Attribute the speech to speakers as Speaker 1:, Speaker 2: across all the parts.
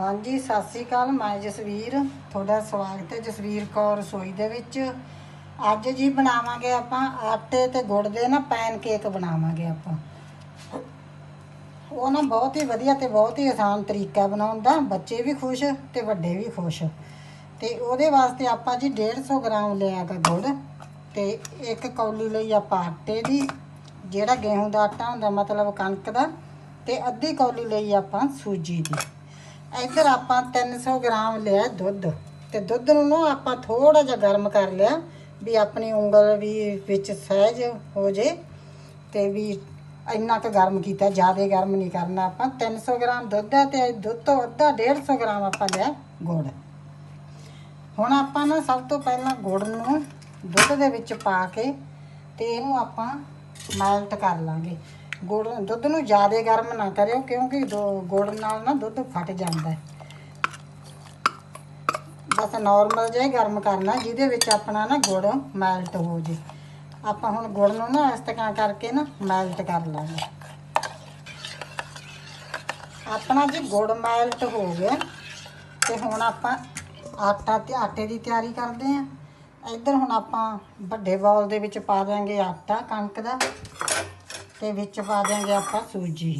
Speaker 1: ਹਾਂਜੀ, ਸਤਿ ਸ੍ਰੀ ਅਕਾਲ, ਮੈਂ ਜਸਵੀਰ, ਤੁਹਾਡਾ ਸਵਾਗਤ ਹੈ ਜਸਵੀਰ ਕੌਰ ਰਸੋਈ ਦੇ ਵਿੱਚ। ਅੱਜ ਜੀ ਬਣਾਵਾਂਗੇ ਆਪਾਂ ਆਟੇ ਤੇ ਗੁੜ ਦੇ ਨਾ ਪੈਨ ਕੇਕ ਬਣਾਵਾਂਗੇ ਆਪਾਂ। ਉਹ ਨਾ ਬਹੁਤ ਹੀ ਵਧੀਆ ਤੇ ਬਹੁਤ ਹੀ ਆਸਾਨ ਤਰੀਕਾ ਬਣਾਉਣ ਦਾ, ਬੱਚੇ ਵੀ ਖੁਸ਼ ਤੇ ਵੱਡੇ ਵੀ ਖੁਸ਼। ਤੇ ਉਹਦੇ ਵਾਸਤੇ ਆਪਾਂ ਜੀ 150 ਗ੍ਰਾਮ ਲਿਆ ਗਾ ਗੁੜ ਤੇ ਇੱਕ ਕੌਲੀ ਲਈ ਆਪਾਂ ਆਟੇ ਦੀ, ਜਿਹੜਾ ਗੇਹੂੰ ਦਾ ਆਟਾ ਹੁੰਦਾ ਮਤਲਬ ਕਣਕ ਦਾ, ਤੇ ਅੱਧੀ ਕੌਲੀ ਲਈ ਆਪਾਂ ਸੂਜੀ ਦੀ। ਇੱਧਰ ਆਪਾਂ 300 ਗ੍ਰਾਮ ਲਿਆ ਦੁੱਧ ਤੇ ਦੁੱਧ ਨੂੰ ਨਾ ਆਪਾਂ ਥੋੜਾ ਜਿਹਾ ਗਰਮ ਕਰ ਲਿਆ ਵੀ ਆਪਣੀ ਉਂਗਲ ਵੀ ਵਿੱਚ ਸਹਿਜ ਹੋ ਜੇ ਤੇ ਵੀ ਇੰਨਾ ਕੁ ਗਰਮ ਕੀਤਾ, ਜ਼ਿਆਦਾ ਗਰਮ ਨਹੀਂ ਕਰਨਾ ਆਪਾਂ। 300 ਗ੍ਰਾਮ ਦੁੱਧ ਹੈ ਤੇ ਦੁੱਧ ਤੋਂ ਅੱਧਾ 150 ਗ੍ਰਾਮ ਆਪਾਂ ਲਿਆ ਗੁੜ। ਹੁਣ ਆਪਾਂ ਨਾ ਸਭ ਤੋਂ ਪਹਿਲਾਂ ਗੁੜ ਨੂੰ ਦੁੱਧ ਦੇ ਵਿੱਚ ਪਾ ਕੇ ਤੇ ਇਹਨੂੰ ਆਪਾਂ ਮੈਲਟ ਕਰ ਲਾਂਗੇ। ਗੁੜ ਦੁੱਧ ਨੂੰ ਜ਼ਿਆਦਾ ਗਰਮ ਨਾ ਕਰਿਓ ਕਿਉਂਕਿ ਗੁੜ ਨਾਲ ਨਾ ਦੁੱਧ ਫਟ ਜਾਂਦਾ ਹੈ। ਬਸ ਨਾਰਮਲ ਜਿਹਾ ਗਰਮ ਕਰਨਾ, ਜਿਹਦੇ ਵਿੱਚ ਆਪਣਾ ਨਾ ਗੁੜ ਮੈਲਟ ਹੋ ਜੇ। ਆਪਾਂ ਹੁਣ ਗੁੜ ਨੂੰ ਨਾ ਇਸ ਤਰ੍ਹਾਂ ਕਰਕੇ ਨਾ ਮੈਲਟ ਕਰ ਲਾਂਗੇ। ਆਪਣਾ ਜੀ ਗੁੜ ਮੈਲਟ ਹੋ ਗਿਆ ਤੇ ਹੁਣ ਆਪਾਂ ਆਟਾ ਤੇ ਆਟੇ ਦੀ ਤਿਆਰੀ ਕਰਦੇ ਆਂ ਇੱਧਰ ਹੁਣ ਆਪਾਂ ਵੱਡੇ ਬਾਉਲ ਦੇ ਵਿੱਚ ਪਾ ਦਾਂਗੇ ਆਟਾ ਕਣਕ ਦਾ। ਤੇ ਵਿੱਚ ਪਾ ਦਾਂਗੇ ਆਪਾਂ ਸੂਜੀ।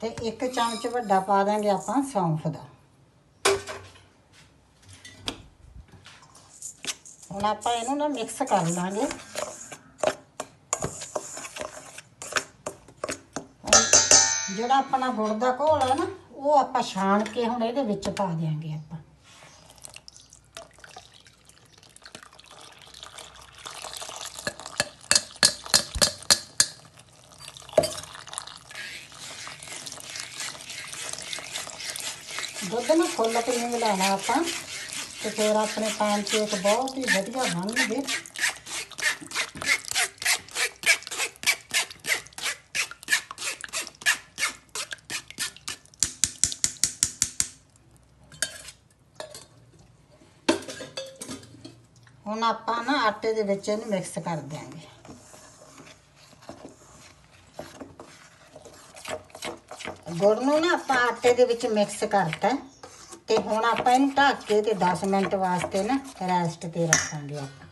Speaker 1: ਤੇ ਇੱਕ ਚਮਚ ਵੱਡਾ ਪਾ ਦਾਂਗੇ ਆਪਾਂ ਸੌਂਫ ਦਾ। ਹੁਣ ਆਪਾਂ ਇਹਨੂੰ ਨਾ ਮਿਕਸ ਕਰ ਲਾਂਗੇ। ਜਿਹੜਾ ਆਪਣਾ ਗੁੜ ਦਾ ਘੋਲ ਹੈ ਨਾ, ਉਹ ਆਪਾਂ ਛਾਣ ਕੇ ਹੁਣ ਇਹਦੇ ਵਿੱਚ ਪਾ ਦਿਆਂਗੇ ਆਪਾਂ। ਦੁੱਧ ਨੂੰ ਫੁੱਲ ਕੇ ਨਹੀਂ ਮਿਲਾਉਣਾ ਆਪਾਂ, ਤੇ ਫਿਰ ਆਪਣੇ ਪੈਨ ਕੇਕ ਬਹੁਤ ਹੀ ਵਧੀਆ ਬਣਨਗੇ। ਹੁਣ ਆਪਾਂ ਨਾ ਆਟੇ ਦੇ ਵਿੱਚ ਇਹਨੂੰ ਮਿਕਸ ਕਰ ਦਿਆਂਗੇ। ਗੁੜ ਨੂੰ ਨਾ ਆਪਾਂ ਆਟੇ ਦੇ ਵਿੱਚ ਮਿਕਸ ਕਰਤਾ ਹੈ। ਤੇ ਹੁਣ ਆਪਾਂ ਇਹਨੂੰ ਢੱਕ ਕੇ ਤੇ 10 ਮਿੰਟ ਵਾਸਤੇ ਨਾ ਰੈਸਟ ਤੇ ਰੱਖਾਂਗੇ ਆਪਾਂ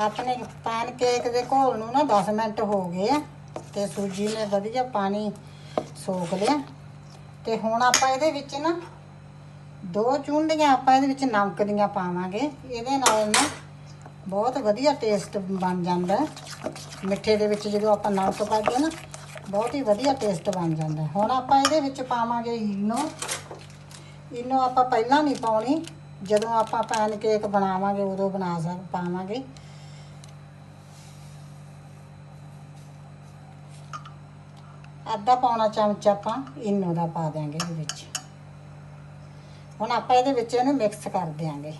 Speaker 1: ਆਪਣੇ ਪੈਨ ਕੇਕ ਦੇ ਘੋਲ ਨੂੰ ਨਾ 10 ਮਿੰਟ ਹੋ ਗਏ ਆ ਤੇ ਸੂਜੀ ਨੇ ਵਧੀਆ ਪਾਣੀ ਸੋਖ ਲਿਆ ਤੇ ਹੁਣ ਆਪਾਂ ਇਹਦੇ ਵਿੱਚ ਨਾ ਦੋ ਚੁੰਡੀਆਂ ਆਪਾਂ ਇਹਦੇ ਵਿੱਚ ਨਮਕ ਦੀਆਂ ਪਾਵਾਂਗੇ ਇਹਦੇ ਨਾਲ ਨਾ ਬਹੁਤ ਵਧੀਆ ਟੇਸਟ ਬਣ ਜਾਂਦਾ ਹੈ। ਮਿੱਠੇ ਦੇ ਵਿੱਚ ਜਦੋਂ ਆਪਾਂ ਨਮਕ ਪਾਈਏ ਨਾ, ਬਹੁਤ ਹੀ ਵਧੀਆ ਟੇਸਟ ਬਣ ਜਾਂਦਾ ਹੈ। ਹੁਣ ਆਪਾਂ ਇਹਦੇ ਵਿੱਚ ਪਾਵਾਂਗੇ ਇਨੋ ਇਨੋ ਆਪਾਂ ਪਹਿਲਾਂ ਨਹੀਂ ਪਾਉਣੀ। ਜਦੋਂ ਆਪਾਂ ਪੈਨ ਕੇਕ ਬਣਾਵਾਂਗੇ, ਉਦੋਂ ਬਣਾ ਸਕ, ਪਾਵਾਂਗੇ। ਅੱਧਾ ਪੌਣਾ ਚਮਚ ਆਪਾਂ ਇਨੋ ਦਾ ਪਾ ਦਿਆਂਗੇ ਇਹਦੇ ਵਿੱਚ। ਹੁਣ ਆਪਾਂ ਇਹਦੇ ਵਿੱਚ ਇਹਨੂੰ ਮਿਕਸ ਕਰ ਦਿਆਂਗੇ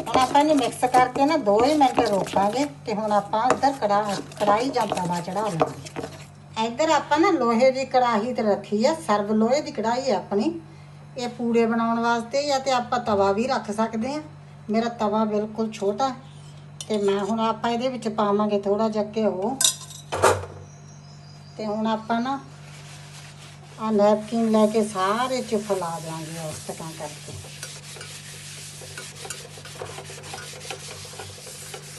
Speaker 1: ਹੁਣ ਆਪਾਂ ਇਹਨੂੰ ਮਿਕਸ ਕਰਕੇ ਨਾ 2 ਹੀ ਮਿੰਟ ਰੋਕਾਂਗੇ ਤੇ ਹੁਣ ਆਪਾਂ ਇੱਧਰ ਕੜਾ ਕੜਾਈ ਜਾਂ ਤਵਾ ਚੜਾ ਲਵਾਂਗੇ। ਇੱਧਰ ਆਪਾਂ ਨਾ ਲੋਹੇ ਦੀ ਕੜਾਹੀ ਤੇ ਰੱਖੀ ਆ, ਸਰਵ ਲੋਹੇ ਦੀ ਕੜਾਹੀ ਹੈ ਆਪਣੀ। ਇਹ ਪੂੜੇ ਬਣਾਉਣ ਵਾਸਤੇ ਜਾਂ ਤੇ ਆਪਾਂ ਤਵਾ ਵੀ ਰੱਖ ਸਕਦੇ ਆ। ਮੇਰਾ ਤਵਾ ਬਿਲਕੁਲ ਛੋਟਾ, ਤੇ ਮੈਂ ਹੁਣ ਆਪਾਂ ਇਹਦੇ ਵਿੱਚ ਪਾਵਾਂਗੇ ਥੋੜਾ ਜਿਹਾ ਘਿਓ। ਤੇ ਹੁਣ ਆਪਾਂ ਨਾ ਆ ਨੈਪਕਿਨ ਲੈ ਕੇ ਸਾਰੇ ਚ ਫੈਲਾ ਦਾਂਗੇ ਉਸ ਤਰ੍ਹਾਂ ਕਰਕੇ।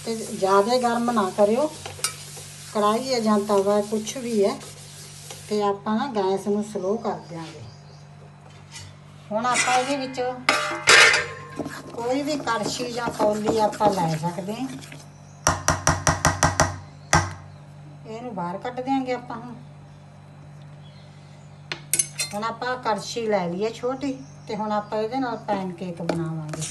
Speaker 1: ਤੇ ਜ਼ਿਆਦਾ ਗਰਮ ਨਾ ਕਰਿਓ। ਕੜਾਈ ਹੈ ਜਾਂ ਤਵਾ ਕੁਛ ਵੀ ਹੈ। ਤੇ ਆਪਾਂ ਨਾ ਗੈਸ ਨੂੰ ਸਲੋ ਕਰ ਦਿਆਂਗੇ। ਹੁਣ ਆਪਾਂ ਇਹਦੇ ਵਿੱਚ ਕੋਈ ਵੀ ਕੜਛੀ ਜਾਂ ਕੌਲੀ ਆਪਾਂ ਲੈ ਸਕਦੇ ਹਾਂ। ਇਹਨੂੰ ਬਾਹਰ ਕੱਢ ਦਿਆਂਗੇ ਆਪਾਂ ਹੁਣ। ਹੁਣ ਆਪਾਂ ਕੜਛੀ ਲੈ ਲਈਏ ਛੋਟੀ, ਤੇ ਹੁਣ ਆਪਾਂ ਇਹਦੇ ਨਾਲ ਪੈਨ ਕੇਕ ਬਣਾਵਾਂਗੇ।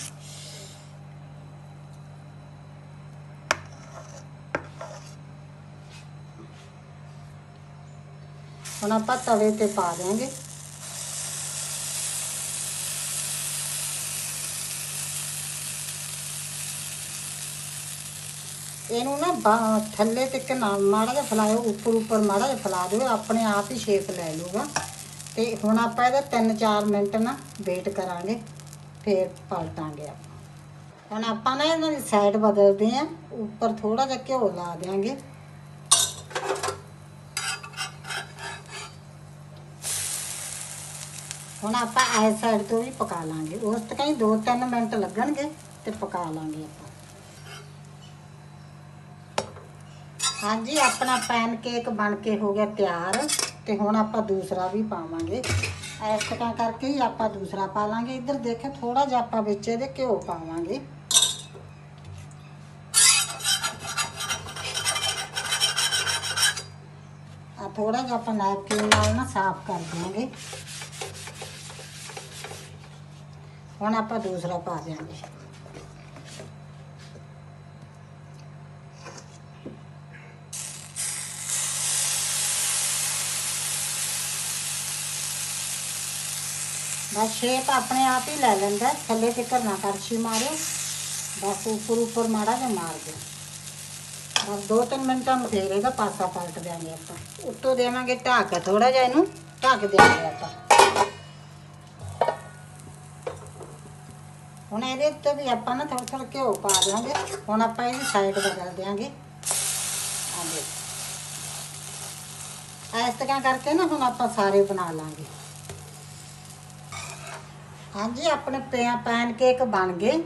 Speaker 1: ਹੁਣ ਆਪਾਂ ਤਵੇ ਤੇ ਪਾ ਦਿਆਂਗੇ। ਇਹਨੂੰ ਨਾ ਬਾ- ਥੱਲੇ ਤੱਕ ਨਾ ਮਾੜਾ ਜਿਹਾ ਫੈਲਾਇਓ, ਉੱਪਰ ਉੱਪਰ ਮਾੜਾ ਜਿਹਾ ਫੈਲਾ ਦਿਓ, ਆਪਣੇ ਆਪ ਹੀ ਸ਼ੇਪ ਲੈ ਲੂਗਾ ਤੇ ਹੁਣ ਆਪਾਂ ਇਹਦਾ 3-4 ਮਿੰਟ ਨਾ ਵੇਟ ਕਰਾਂਗੇ, ਫੇਰ ਪਲਟਾਂਗੇ ਆਪਾਂ। ਹੁਣ ਆਪਾਂ ਨਾ ਇਹਨਾਂ ਦੀ ਸਾਈਡ ਬਦਲਦੇ ਆ ਉੱਪਰ ਥੋੜਾ ਜਿਹਾ ਘਿਓ ਲਾ ਦੇਾਂਗੇ ਹੁਣ ਆਪਾਂ ਇਸ ਸਾਈਡ ਤੋਂ ਵੀ ਪਕਾ ਲਾਂਗੇ। ਉਸ ਤੋਂ ਕਹੀਂ 2-3 ਮਿੰਟ ਲੱਗਣਗੇ ਤੇ ਪਕਾ ਲਾਂਗੇ ਆਪਾਂ। ਹਾਂਜੀ, ਆਪਣਾ ਪੈਨ ਕੇਕ ਬਣ ਕੇ ਹੋ ਗਿਆ ਤਿਆਰ ਤੇ ਹੁਣ ਆਪਾਂ ਦੂਸਰਾ ਵੀ ਪਾਵਾਂਗੇ। ਇਸ ਤਰ੍ਹਾਂ ਕਰਕੇ ਹੀ ਆਪਾਂ ਦੂਸਰਾ ਪਾ ਲਾਂਗੇ। ਇੱਧਰ ਦੇਖੇ ਥੋੜਾ ਜਿਹਾ ਆਪਾਂ ਵਿੱਚ ਇਹਦੇ ਘਿਓ ਪਾਵਾਂਗੇ। ਆ ਥੋੜਾ ਜਿਹਾ ਆਪਾਂ ਨੈਪਕਿਨ ਨਾਲ ਨਾ ਸਾਫ਼ ਕਰ ਦਿਆਂਗੇ। ਹੁਣ ਆਪਾਂ ਦੂਸਰਾ ਪਾ ਦਿਆਂਗੇ। ਬਸ ਸ਼ੇਪ ਆਪਣੇ ਆਪ ਹੀ ਲੈ ਲੈਂਦਾ, ਥੱਲੇ ਤੇ ਕਰਨਾ ਕਰਛੀ ਮਾਰਿਓ ਬਸ ਉੱਪਰ ਉੱਪਰ ਮਾੜਾ ਜਿਹਾ ਮਾਰ ਦਿਓ। ਬਸ ਦੋ ਤਿੰਨ ਮਿੰਟਾਂ ਨੂੰ ਫੇਰ ਪਾਸਾ ਪਲਟ ਦਿਆਂਗੇ ਆਪਾਂ। ਉੱਤੋਂ ਦੇਵਾਂਗੇ ਢੱਕ ਥੋੜਾ ਜਿਹਾ ਇਹਨੂੰ ਢੱਕ ਦਿਆਂਗੇ ਆਪਾਂ। ਹੁਣ ਇਹਦੇ ਉੱਤੇ ਵੀ ਆਪਾਂ ਨਾ ਥੋੜਾ ਥੋੜਾ ਘਿਓ ਪਾ ਦਿਆਂਗੇ। ਹੁਣ ਆਪਾਂ ਇਹਦੀ ਸਾਈਡ ਬਦਲ ਦਿਆਂਗੇ। ਆ ਦੇਖ। ਇਸ ਤਰ੍ਹਾਂ ਕਰਕੇ ਨਾ ਹੁਣ ਆਪਾਂ ਸਾਰੇ ਬਣਾ ਲਾਂਗੇ। ਹਾਂਜੀ, ਆਪਣੇ ਪੈਨ ਕੇਕ ਬਣ ਗਏ।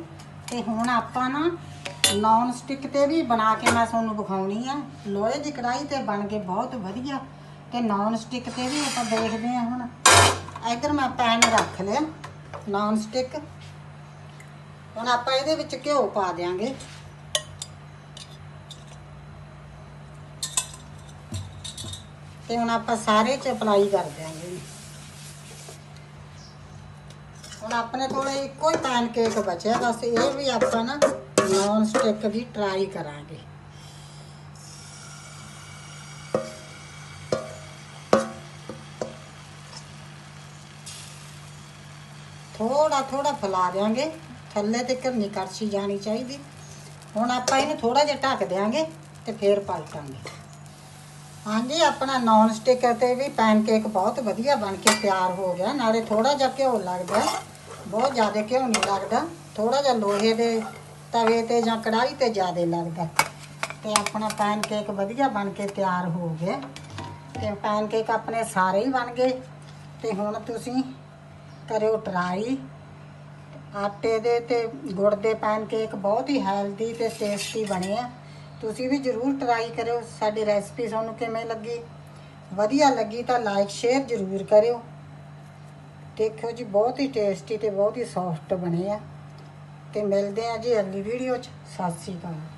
Speaker 1: ਤੇ ਹੁਣ ਆਪਾਂ ਨਾ ਨੌਨ ਸਟਿਕ ਤੇ ਵੀ ਬਣਾ ਕੇ ਮੈਂ ਤੁਹਾਨੂੰ ਵਿਖਾਉਣੀ ਆ। ਲੋਹੇ ਦੀ ਕੜਾਈ ਤੇ ਬਣ ਕੇ ਬਹੁਤ ਵਧੀਆ। ਤੇ ਨੌਨ ਸਟਿਕ ਤੇ ਵੀ ਆਪਾਂ ਦੇਖਦੇ ਆ ਹੁਣ। ਇੱਧਰ ਮੈਂ ਪੈਨ ਰੱਖ ਲਿਆ ਨੌਨ ਸਟਿਕ ਹੁਣ ਆਪਾਂ ਇਹਦੇ ਵਿੱਚ ਘਿਓ ਪਾ ਦਿਆਂਗੇ। ਤੇ ਹੁਣ ਆਪਾਂ ਸਾਰੇ ਚ ਅਪਲਾਈ ਕਰ ਦਿਆਂਗੇ ਹੁਣ ਆਪਣੇ ਕੋਲ ਇੱਕੋ ਹੀ ਪੈਨ ਕੇਕ ਬਚਿਆ, ਬਸ ਇਹ ਵੀ ਆਪਾਂ ਨਾ ਨੌਨ ਸਟਿਕ ਵੀ ਟਰਾਈ ਕਰਾਂਗੇ। ਥੋੜਾ ਥੋੜਾ ਫੈਲਾ ਦਿਆਂਗੇ। ਥੱਲੇ ਤੇ ਕਰਨੀ ਕਰਛੀ ਜਾਣੀ ਚਾਹੀਦੀ। ਹੁਣ ਆਪਾਂ ਇਹਨੂੰ ਥੋੜਾ ਜਿਹਾ ਢੱਕ ਦਿਆਂਗੇ ਤੇ ਫੇਰ ਪਲਟਾਂਗੇ ਹਾਂਜੀ, ਆਪਣਾ ਨੌਨ ਸਟਿਕ ਤੇ ਵੀ ਪੈਨਕੇਕ ਬਹੁਤ ਵਧੀਆ ਬਣ ਕੇ ਤਿਆਰ ਹੋ ਗਿਆ। ਨਾਲੇ ਥੋੜਾ ਜਿਹਾ ਘਿਓ ਲੱਗਦਾ। ਬਹੁਤ ਜ਼ਿਆਦਾ ਘਿਓ ਨਹੀਂ ਲੱਗਦਾ। ਥੋੜਾ ਜਿਹਾ ਲੋਹੇ ਦੇ ਤਵੇ ਤੇ ਜਾਂ ਕੜਾਈ ਤੇ ਜ਼ਿਆਦਾ ਲੱਗਦਾ। ਤੇ ਆਪਣਾ ਪੈਨਕੇਕ ਵਧੀਆ ਬਣ ਕੇ ਤਿਆਰ ਹੋ ਗਿਆ। ਤੇ ਪੈਨਕੇਕ ਆਪਣੇ ਸਾਰੇ ਹੀ ਬਣ ਗਏ। ਤੇ ਹੁਣ ਤੁਸੀਂ ਕਰਿਓ ਟਰਾਈ। ਆਟੇ ਦੇ ਤੇ ਗੁੜ ਦੇ ਪੈਨ ਕੇਕ ਬਹੁਤ ਹੀ ਹੈਲਦੀ ਤੇ ਟੇਸਟੀ ਬਣੇ ਆ। ਤੁਸੀਂ ਵੀ ਜਰੂਰ ਟਰਾਈ ਕਰਿਓ, ਸਾਡੀ ਰੈਸਪੀ ਤੁਹਾਨੂੰ ਕਿਵੇਂ ਲੱਗੀ? ਵਧੀਆ ਲੱਗੀ ਤਾਂ ਲਾਈਕ ਸ਼ੇਅਰ ਜਰੂਰ ਕਰਿਓ। ਦੇਖਿਓ ਜੀ, ਬਹੁਤ ਹੀ ਟੇਸਟੀ ਤੇ ਬਹੁਤ ਹੀ ਸੌਫਟ ਬਣੇ ਆ। ਤੇ ਮਿਲਦੇ ਆ ਜੀ ਅਗਲੀ ਵੀਡੀਓ 'ਚ। ਸਤਿ ਸ੍ਰੀ ਅਕਾਲ।